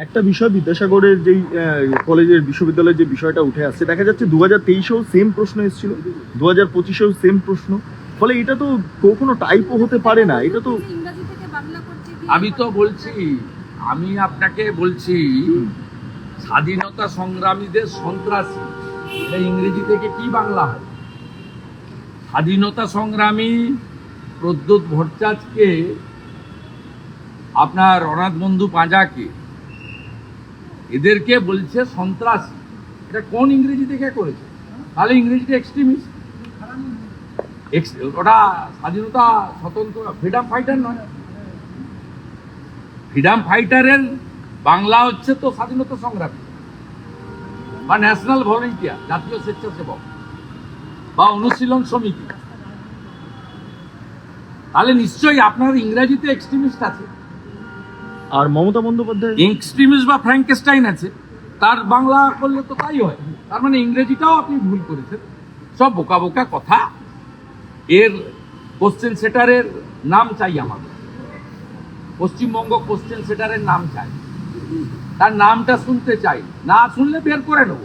একটা বিষয় বিদ্যাসাগরের যেই আহ, কলেজের বিশ্ববিদ্যালয়ের যে বিষয়টা উঠে আসছে দেখা যাচ্ছে দু হাজার তেইশেও সেম প্রশ্ন এসেছিল দু হাজার পঁচিশেও সেম প্রশ্ন। ফলে এটা তো কোনো টাইপও হতে পারে না এটা তো আমি তো বলছি আমি আপনাকে বলছি স্বাধীনতা সংগ্রামীদের সন্ত্রাসী এটা ইংরেজি থেকে কি বাংলা হয়? স্বাধীনতা সংগ্রামী প্রদ্যুৎ ভট্টাচার্যকে আপনার অনাথ বন্ধু পাঁজাকে এদেরকে বলছে সন্ত্রাসী। এটা কোন ইংরেজি থেকে করেছে? তাহলে ইংরেজিটা এক্সট্রিমিস্ট ওটা স্বাধীনতা স্বতন্ত্র ফ্রিডম ফাইটার নয়। ফ্রিডম ফাইটারের বাংলা হচ্ছে তো স্বাধীনতা সংগ্রামী বা ন্যাশনাল ভলেন্টিয়ার জাতীয় স্বেচ্ছাসেবক বা অনুশীলন সমিতি। তাহলে নিশ্চয়ই আপনার ইংরাজিতে এক্সট্রিমিস্ট আছে। আর মমতা বন্দ্যোপাধ্যায় এক্সট্রিমিস্ট বা ফ্র্যাঙ্কেস্টাইন আছে। তার বাংলা করলে তো তাই হয়। তার মানে ইংরেজিটাও আপনি ভুল করেছেন। সব বোকা বোকা কথা। এর কোশ্চেন সেটারের নাম চাই আমাদের পশ্চিমবঙ্গ কোশ্চেন সেটারের নাম চাই। তার নামটা শুনতে চাই। না শুনলে বের করে নেব।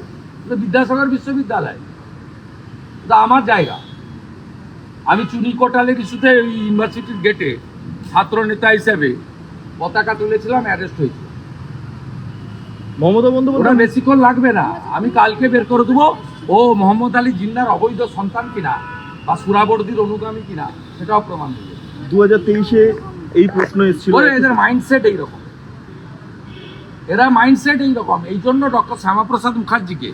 বিদ্যাসাগর বিশ্ববিদ্যালয়। এটা আমার জায়গা। আমি চুনি কোটালের ইস্যুতে ইউনিভার্সিটির গেটে ছাত্র নেতা হিসেবে পতাকা তুলেছিলাম অ্যারেস্ট হয়েছিল। মমতা ওটা বন্দ্যোপাধ্যায় বেশিক্ষণ লাগবে না। আমি কালকে বের করে দেবো। ও মোহাম্মদ আলী জিন্নার অবৈধ সন্তান কিনা বা সুরাবর্দির অনুগামী কিনা সেটাও প্রমাণ দেবে। দু হাজার তেইশে এই প্রশ্ন এসেছিল। এদের মাইন্ডসেট এইরকম। এরা মাইন্ডসেট এইরকম। এই জন্য ডক্টর শ্যামাপ্রসাদ মুখার্জিকে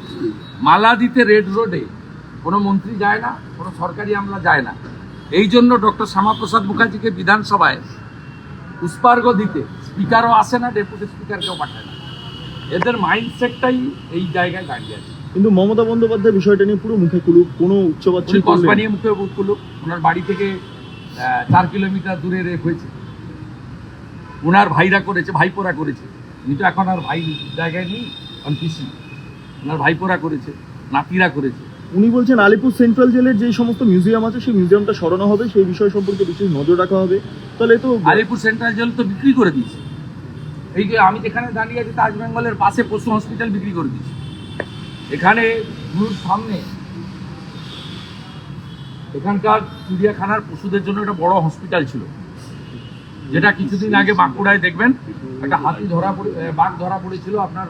মালা দিতে রেড রোডে কোনো মন্ত্রী যায় না কোনো সরকারি আমলা যায় না। এই জন্য ডক্টর শ্যামাপ্রসাদ মুখার্জিকে বিধানসভায় পুষ্পার্ঘ দিতে। স্পিকারও আসে না ডেপুটি স্পিকারকেও পাঠায় না। এদের মাইন্ডসেটটাই এই জায়গায় দাঁড়িয়ে আছে। কিন্তু মমতা বন্দ্যোপাধ্যায় বিষয়টা নিয়ে পুরো মুখে কুলুপ কোনো উচ্চবাচ্য উনি কসবা নিয়ে মুখে বুকুলো ওনার বাড়ি থেকে চার কিলোমিটার দূরে রেপ হয়েছে। ওনার ভাইরা করেছে ভাইপোরা করেছে। উনি তো এখন আর ভাই জায়গায় নেই কারণ পিসি। ওনার ভাইপোরা করেছে নাতিরা করেছে। উনি বলছেন আলিপুর সেন্ট্রাল জেলের যে সমস্ত মিউজিয়াম আছে, সেই মিউজিয়ামটা সরানো হবে, সেই বিষয় সম্পর্কে বিশেষ নজর রাখা হবে। তাহলে তো আলিপুর সেন্ট্রাল জেল তো বিক্রি করে দিয়েছে। এই যে আমি যেখানে দাঁড়িয়ে আছি তাজ বেঙ্গলের পাশে পশু হসপিটাল বিক্রি করে দিয়েছে। এখানে গুরুর সামনে এখানকার চিড়িয়াখানার পশুদের জন্য একটা বড় হসপিটাল ছিল। যেটা কিছুদিন আগে বাঁকুড়ায় দেখবেন, একটা হাতি ধরা পড়ে বাঘ ধরা পড়েছিল আপনার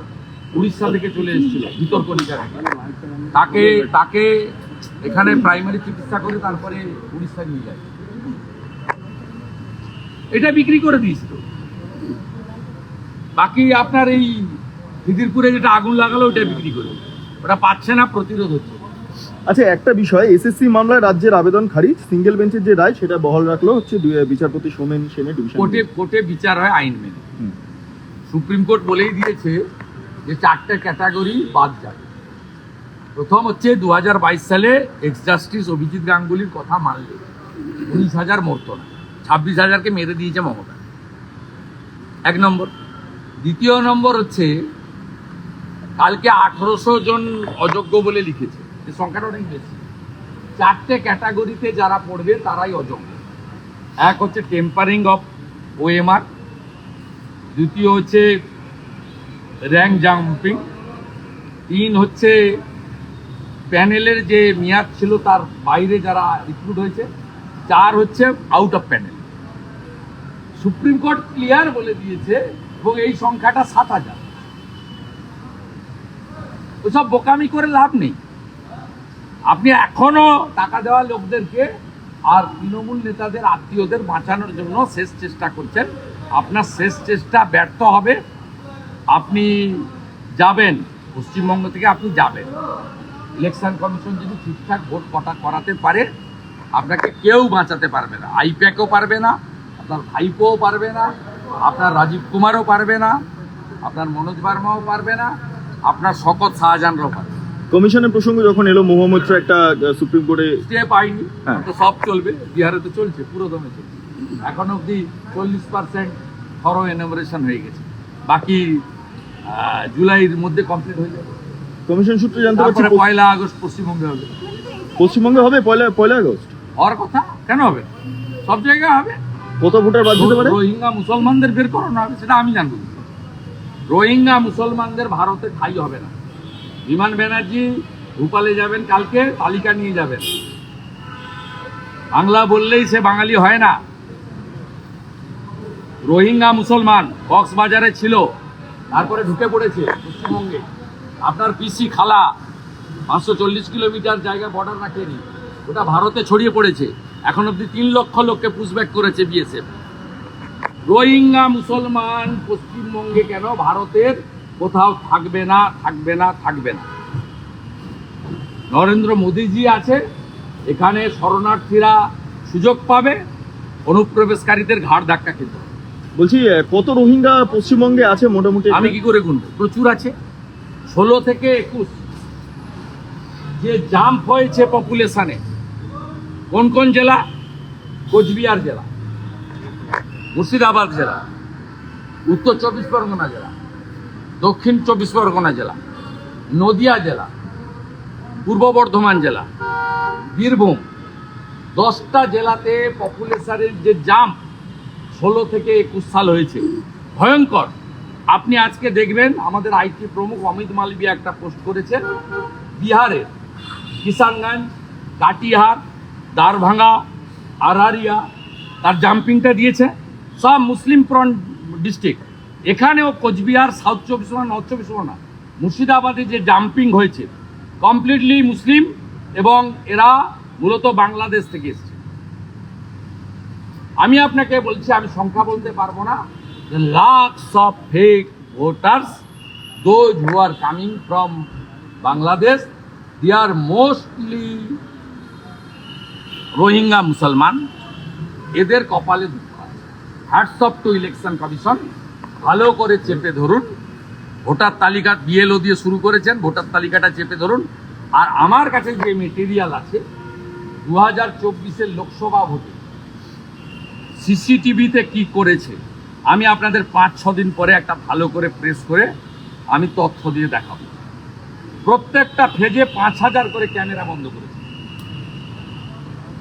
উড়িষ্যা থেকে চলে এসেছিল বিতর্কনিকা তাকে তাকে এখানে প্রাইমারি চিকিৎসা করে তারপরে উড়িষ্যা নিয়ে যায়। এটা বিক্রি করে দিয়েছিল। বাকি আপনার এই খিদিরপুরে যেটা আগুন লাগালো ওটা বিক্রি করে ওটা পাচ্ছে না প্রতিরোধ হচ্ছে। আচ্ছা একটা বিষয় এসএসসি মামলায় রাজ্যের আবেদন খারিজ সিঙ্গেল বেঞ্চের যে রায় সেটা বহাল রাখল হচ্ছে বিচারপতি সোমেন সেনের ডিভিশন কোর্টে কোর্টে বিচার হয় আইন মেনে। সুপ্রিম কোর্ট বলেই দিয়েছে যে চারটে ক্যাটাগরি বাদ যাবে প্রথম হচ্ছে দু হাজার বাইশ সালে এক্স জাস্টিস অভিজিৎ গাঙ্গুলির কথা মানলে। উনিশ হাজার মরতো না। ছাব্বিশ হাজারকে মেরে দিয়েছে মমতা। এক নম্বর। দ্বিতীয় নম্বর হচ্ছে, কালকে আঠারোশো জন অযোগ্য বলে লিখেছে। যে সংখ্যাটা অনেক বেশি। চারটে ক্যাটাগরিতে যারা পড়বে, তারাই অযোগ্য। এক হচ্ছে টেম্পারিং অফ ওএমআর দ্বিতীয় হচ্ছে র্যাঙ্ক জাম্পিং। তিন হচ্ছে প্যানেলের যে মেয়াদ ছিল তার বাইরে যারা রিক্রুট হয়েছে, চার হচ্ছে out of panel Supreme Court clear বলে দিয়েছে এবং এই সংখ্যাটা সাত হাজার। ওসব বোকামি করে লাভ নেই। আপনি এখনও টাকা দেওয়া লোকদেরকে আর তৃণমূল নেতাদের আত্মীয়দের বাঁচানোর জন্য শেষ চেষ্টা করছেন। আপনার শেষ চেষ্টা ব্যর্থ হবে। আপনি যাবেন পশ্চিমবঙ্গ থেকে আপনি যাবেন। ইলেকশন কমিশন যদি ঠিকঠাক ভোট কটা করাতে পারে আপনাকে কেউ বাঁচাতে পারবে না। আইপ্যাকও পারবে না আপনার ভাইপোও পারবে না আপনার রাজীব কুমারও পারবে না আপনার মনোজ বার্মাও পারবে না আপনার শকত শাহজাহানরাও পারবে কমিশনের প্রসঙ্গ যখন এলো মহামৈত্র একটা সুপ্রিম কোর্টে স্টে পাইনি হ্যাঁ। তো সব চলবে বিহারে তো চলছে পুরো দমে চলছে। এখন অবধি চল্লিশ পার্সেন্ট থরো এনামোরেশন হয়ে গেছে। বাকি জুলাইয়ের মধ্যে কমপ্লিট হয়ে যাবে। কমিশন সূত্রে জানতে পারছি তারপরে পয়লা আগস্ট পশ্চিমবঙ্গে হবে। পশ্চিমবঙ্গে হবে? পয়লা পয়লা আগস্ট? হওয়ার কথা? কেন হবে? সব জায়গায় হবে। কত ভোটার বাদ দিতে পারে? রোহিঙ্গা মুসলমানদের বের করো না হবে সেটা আমি জানব। রোহিঙ্গা মুসলমানদের ভারতে ঠাই হবে না। বিমান ব্যানার্জি ভূপালে যাবেন কালকে তালিকা নিয়ে যাবেন। বাংলা বললেই সে বাঙালি হয় না। রোহিঙ্গা মুসলমান কক্সবাজারে ছিল। তারপরে ঢুকে পড়েছে পশ্চিমবঙ্গে। আপনার পিসি খালা, পাঁচশো চল্লিশ কিলোমিটার জায়গা বর্ডার রাখেনি ওটা ভারতে ছড়িয়ে পড়েছে। এখন অব্দি তিন লক্ষ লোককে পুষব্যাক করেছে বিএসএফ রোহিঙ্গা মুসলমান পশ্চিমবঙ্গে কেন ভারতের কোথাও থাকবে না থাকবে না থাকবে না? নরেন্দ্র মোদীজি আছে এখানে শরণার্থীরা সুযোগ পাবে, অনুপ্রবেশকারীদের ঘাড় ধাক্কা খেতে। বলছি কত রোহিঙ্গা পশ্চিমবঙ্গে আছে মোটামুটি আমি কি করে গুনবো? প্রচুর আছে। ষোলো থেকে একুশ। যে জাম্প হয়েছে পপুলেশনে কোন কোন জেলা? কোচবিহার জেলা। মুর্শিদাবাদ জেলা। উত্তর চব্বিশ পরগনা জেলা। দক্ষিণ চব্বিশ পরগনা জেলা। নদিয়া জেলা। পূর্ব বর্ধমান জেলা। বীরভূম। দশটা জেলাতে পপুলেশনের যে জাম্প ষোলো থেকে একুশ সাল হয়েছে। ভয়ঙ্কর। আপনি আজকে দেখবেন আমাদের আইটি প্রমুখ অমিত মালবিয়া একটা পোস্ট করেছেন বিহারে কিষানগঞ্জ, কাটিহার, দারভাঙ্গা, আরহারিয়া, তার জাম্পিংটা দিয়েছে। সব মুসলিম প্রন ডিস্ট্রিক্ট। এখানেও কোচবিহার, সাউথ চব্বিশ পরগনা, নর্থ চব্বিশ পরগনা, মুর্শিদাবাদে যে জাম্পিং হয়েছে, কমপ্লিটলি মুসলিম এবং এরা মূলত বাংলাদেশ থেকে এসছে। আমি আপনাকে বলছি, আমি সংখ্যা বলতে পারব না। যে lakhs of fake voters those who are coming from Bangladesh they are mostly Rohingya মুসলমান। এদের কপালে দুঃখ আছে। Hats off to Election Commission ভালো করে চেপে ধরুন। ভোটার তালিকা বিএলও দিয়ে শুরু করেছেন, ভোটার তালিকাটা চেপে ধরুন। আর আমার কাছে যে মেটেরিয়াল আছে, দু হাজার চব্বিশের লোকসভা ভোটে সিসিটিভিতে কি করেছে? আমি আপনাদের পাঁচ, ছ দিন পরে একটা ভালো করে প্রেস করে আমি তথ্য দিয়ে দেখাবো। প্রত্যেকটা ফেজে পাঁচ হাজার করে ক্যামেরা বন্ধ করেছে।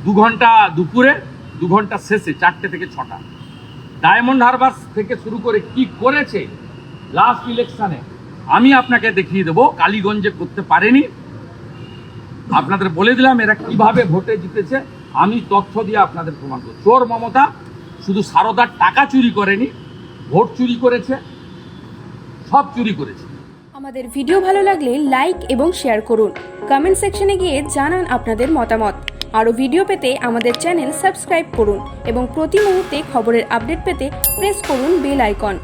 দু ঘণ্টা দুপুরে, দু ঘণ্টা শেষে, চারটে থেকে ছটা। ডায়মন্ড হারবার থেকে শুরু করে কি করেছে? লাস্ট ইলেকশনে আমি আপনাকে দেখিয়ে দেবো, কালীগঞ্জে করতে পারেনি। আপনাদের বলে দিলাম এরা কীভাবে ভোটে জিতেছে, আমি তথ্য দিয়ে আপনাদের প্রমাণ করব। চোর মমতা শুধু সারদার টাকা চুরি করেনি, ভোট চুরি করেছে, সব চুরি করেছে। আমাদের ভিডিও ভালো লাগলে লাইক এবং শেয়ার করুন। কমেন্ট সেকশনে গিয়ে জানান আপনাদের মতামত। আরও ভিডিও পেতে আমাদের চ্যানেল সাবস্ক্রাইব করুন এবং প্রতি মুহূর্তে খবরের আপডেট পেতে প্রেস করুন বেল আইকন